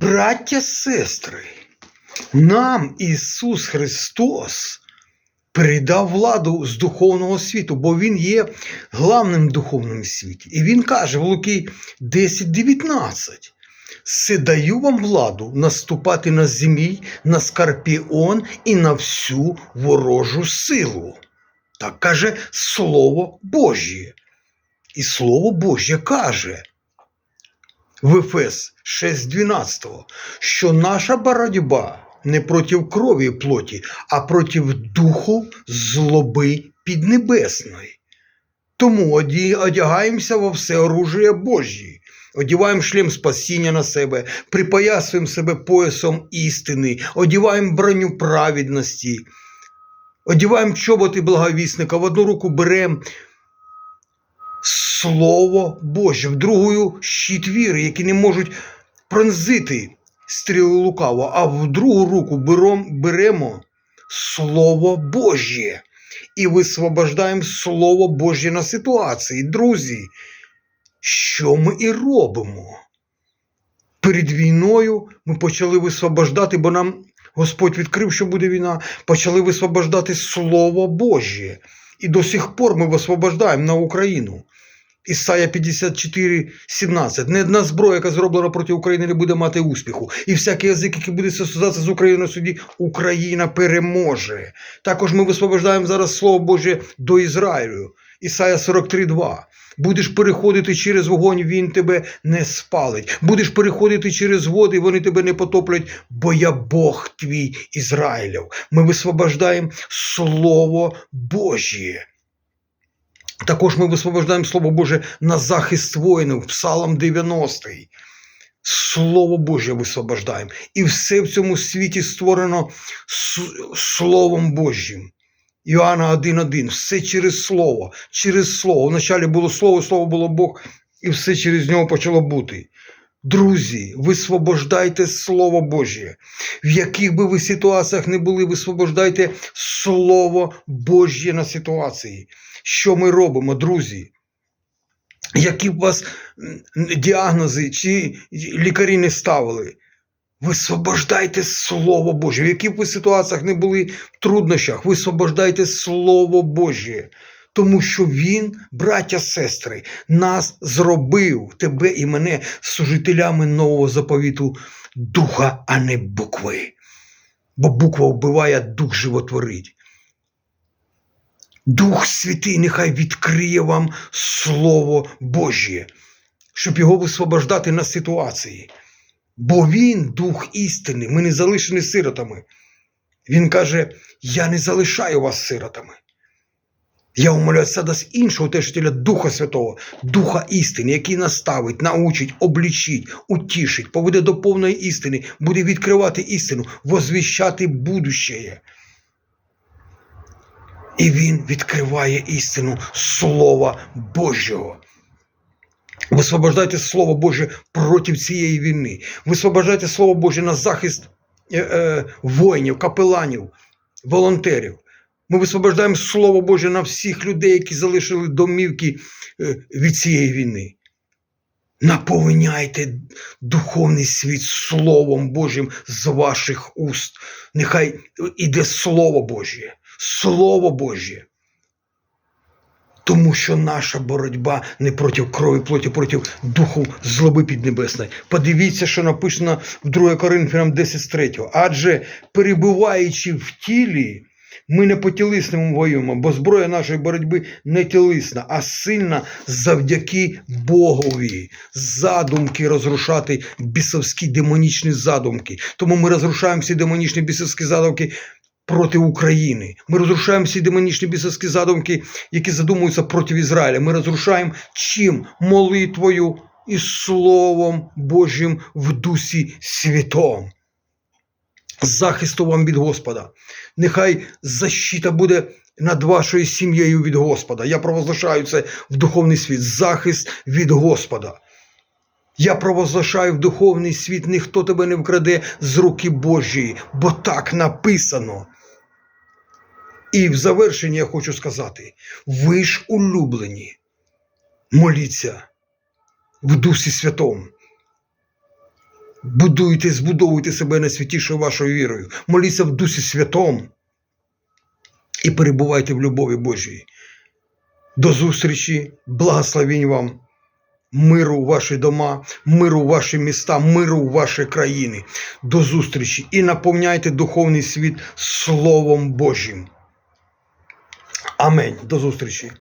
Браття, сестри, нам Ісус Христос передав владу з духовного світу, бо Він є главним в духовному світі. І Він каже в Луки 10:19. Се даю вам владу наступати на змій, на скорпіон і на всю ворожу силу. Так каже Слово Божє. І Слово Божє каже в Ефес 6.12, що наша боротьба не проти крові і плоті, а проти духу злоби піднебесної. Тому одягаємося во все оружие Божє, одіваємо шлем спасіння на себе, припоясуємо себе поясом істини, одіваємо броню праведності, одіваємо чоботи благовісника, в одну руку беремо Слово Боже, в другу щит віри, які не можуть пронзити стріли лукаво, а в другу руку берем, беремо Слово Божє і висвобождаємо Слово Божє на ситуації. Друзі, що ми і робимо? Перед війною ми почали висвобождати, бо нам Господь відкрив, що буде війна, почали висвобождати Слово Божє. І до сих пор ми висвобождаємо на Україну. Ісая 54, 17. Не одна зброя, яка зроблена проти України, не буде мати успіху. І всякий язик, який буде стосуватися з Україною суді, Україна переможе. Також ми висвобождаємо зараз Слово Боже до Ізраїлю. Ісая 43, 2. Будеш переходити через вогонь, він тебе не спалить. Будеш переходити через води, вони тебе не потоплять, бо я Бог твій Ізраїлів. Ми висвобождаємо Слово Божє. Також ми висвобождаємо Слово Боже на захист воїнів, Псалом 90. Слово Боже висвобождаємо. І все в цьому світі створено Словом Божим. Іоанна 1.1. Все через Слово, через Слово. Вначалі було Слово, Слово було Бог, і все через нього почало бути. Друзі, висвобождайте Слово Боже. В яких би ви ситуаціях не були, висвобождайте Слово Божє на ситуації. Що ми робимо, друзі? Які б вас діагнози чи лікарі не ставили? Висвобождайте Слово Боже. В яких ви ситуаціях не були в труднощах, висвобождайте Слово Боже. Тому що Він, браття, сестри, нас зробив, тебе і мене, служителями нового заповіту духа, а не букви. Бо буква вбиває, дух животворить. Дух Святий нехай відкриє вам Слово Божє, щоб його висвобождати на ситуації. Бо Він дух істини, ми не залишені сиротами. Він каже: Я не залишаю вас сиротами. Я умоляю Отця дасть іншого утешителя Духа Святого, Духа істини, який наставить, научить, облічить, утішить, поведе до повної істини, буде відкривати істину, возвіщати будущее. І він відкриває істину Слова Божого. Висвобождайте Слово Боже проти цієї війни. Висвобождайте Слово Боже на захист е, е, воїнів, капеланів, волонтерів. Ми висвобождаємо Слово Боже на всіх людей, які залишили домівки е, від цієї війни. Наповняйте духовний світ Словом Божим з ваших уст. Нехай іде Слово Боже, Слово Боже. Тому що наша боротьба не проти крові, плоті, проти духу злоби піднебесної. Подивіться, що написано в 2 Коринфянам 10.3. Адже перебуваючи в тілі, ми не по тілисному воюємо, бо зброя нашої боротьби не тілисна, а сильна завдяки Богові. Задумки розрушати бісовські демонічні задумки. Тому ми розрушаємо всі демонічні бісовські задумки проти України. Ми розрушаємо всі демонічні бісовські задумки, які задумуються проти Ізраїля. Ми розрушаємо чим? Молитвою і Словом Божим в Дусі Святом. Захисту вам від Господа. Нехай защита буде над вашою сім'єю від Господа. Я провозглашаю це в духовний світ. Захист від Господа. Я провозглашаю в духовний світ, ніхто тебе не вкраде з руки Божої, бо так написано. І в завершення я хочу сказати: ви ж улюблені, моліться в Дусі Святому. Будуйте, збудовуйте себе найсвятішою вашою вірою. Моліться в Дусі Святому і перебувайте в любові Божій. До зустрічі, благословінь вам, миру у ваші дома, миру у ваші міста, миру у ваші країни. До зустрічі і наповняйте духовний світ Словом Божим. Амінь. До зустрічі.